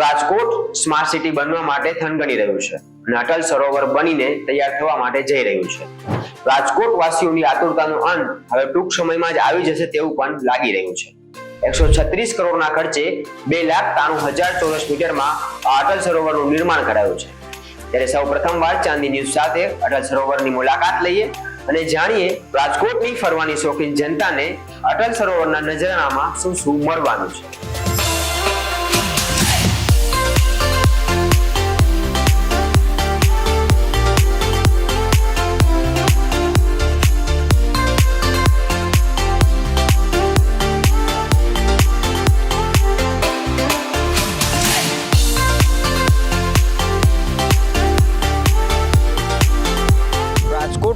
Rajkot smart city બનવા માટે થનગણી રહ્યું છે. અને અટલ સરોવર બનીને તૈયાર થવા માટે જઈ રહ્યું છે. રાજકોટ વાસીઓની આતુરતાનો અંત હવે ટૂંક સમયમાં જ આવી જશે તેવું પણ લાગી રહ્યું છે. એકસો છત્રીસ કરોડના ખર્ચે બે લાખ ત્રાણું હજાર ચોરસ મીટરમાં અટલ સરોવરનું નિર્માણ કરાયું છે. ત્યારે સૌ પ્રથમવાર ચાંદી ન્યૂઝ સાથે અટલ સરોવરની મુલાકાત લઈએ અને જાણીએ રાજકોટની ફરવાની શોખીન જનતાને અટલ સરોવરના નજરાણામાં શું શું મળવાનું છે.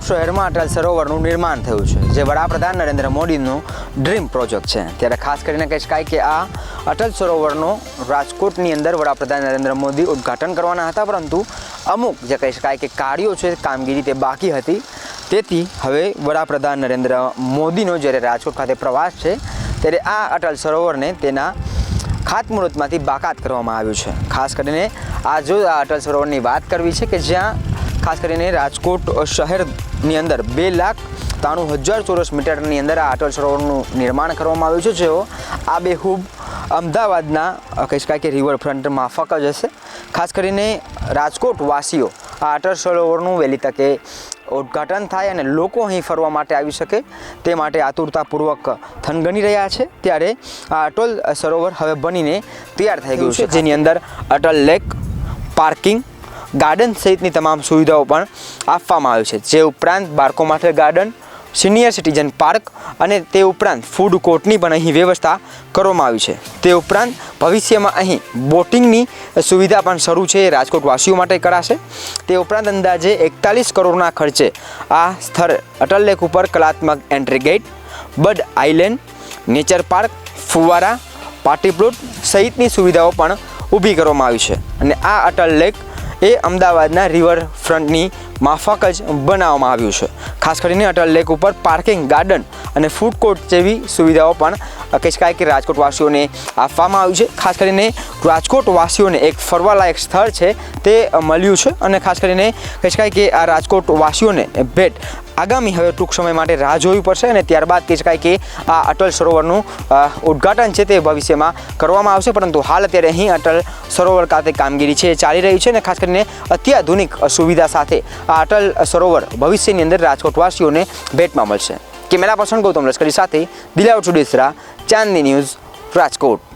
શહેરમાં અટલ સરોવરનું નિર્માણ થયું છે, જે વડાપ્રધાન નરેન્દ્ર મોદીનું ડ્રીમ પ્રોજેક્ટ છે. ત્યારે ખાસ કરીને કહી શકાય કે આ અટલ સરોવરનો રાજકોટની અંદર વડાપ્રધાન નરેન્દ્ર મોદી ઉદ્ઘાટન કરવાના હતા, પરંતુ અમુક જે કહી શકાય કે કાર્યો છે, કામગીરી તે બાકી હતી. તેથી હવે વડાપ્રધાન નરેન્દ્ર મોદીનો જ્યારે રાજકોટ ખાતે પ્રવાસ છે, ત્યારે આ અટલ સરોવરને તેના ખાતમુહૂર્તમાંથી બાકાત કરવામાં આવ્યું છે. ખાસ કરીને આ જો આ અટલ સરોવરની વાત કરવી છે કે જ્યાં ખાસ કરીને રાજકોટ શહેરની અંદર બે લાખ ત્રાણું હજાર ચોરસ મીટરની અંદર આ અટલ સરોવરનું નિર્માણ કરવામાં આવ્યું છે. જેઓ આ બેહૂબ અમદાવાદના કહી શકાય કે રિવરફ્રન્ટ માફક જ હશે. ખાસ કરીને રાજકોટ વાસીઓ આ અટલ સરોવરનું વહેલી તકે ઉદ્ઘાટન થાય અને લોકો અહીં ફરવા માટે આવી શકે તે માટે આતુરતાપૂર્વક થનગણી રહ્યા છે. ત્યારે આ અટલ સરોવર હવે બનીને તૈયાર થઈ ગયું છે. જેની અંદર અટલ લેક પાર્કિંગ ગાર્ડન સહિતની તમામ સુવિધાઓ પણ આપવામાં આવી છે. જે ઉપરાંત બાળકો માટે ગાર્ડન, સિનિયર સિટીઝન પાર્ક અને તે ઉપરાંત ફૂડ કોર્ટની પણ અહીં વ્યવસ્થા કરવામાં આવી છે. તે ઉપરાંત ભવિષ્યમાં અહીં બોટિંગની સુવિધા પણ શરૂ છે. એ રાજકોટ વાસીઓ માટે કરાશે. તે ઉપરાંત અંદાજે એકતાલીસ કરોડના ખર્ચે આ સ્થળ અટલ લેક ઉપર કલાત્મક entry gate bird island, nature park, ફુવારા પાર્ટી પ્લોટ સહિતની સુવિધાઓ પણ ઊભી કરવામાં આવી છે. અને આ અટલ લેક એ અમદાવાદના રિવર ફ્રન્ટની માફક જ બનાવવામાં આવ્યું છે. ખાસ કરીને અટલ લેક ઉપર પાર્કિંગ ગાર્ડન અને ફૂડ કોર્ટ જેવી સુવિધાઓ પણ કહી કે રાજકોટવાસીઓને આપવામાં આવ્યું છે. ખાસ કરીને રાજકોટવાસીઓને એક ફરવાલાયક સ્થળ છે તે મળ્યું છે અને ખાસ કરીને કહી કે આ રાજકોટવાસીઓને ભેટ આગામી હવે ટૂંક સમય માટે રાહ જોવી પડશે અને ત્યારબાદ કહી શકાય કે આ અટલ સરોવરનું ઉદ્ઘાટન છે તે ભવિષ્યમાં કરવામાં આવશે. પરંતુ હાલ અત્યારે અહીં અટલ સરોવર ખાતે કામગીરી છે, ચાલી રહી છે અને ખાસ કરીને અત્યાધુનિક સુવિધા સાથે આ અટલ સરોવર ભવિષ્યની અંદર રાજકોટવાસીઓને ભેટમાં મળશે. કેમેરા પર્સન ગૌતમ લશ્કરી સાથે દિલાવર ચુડેસરા ચાંદની ન્યૂઝ રાજકોટ.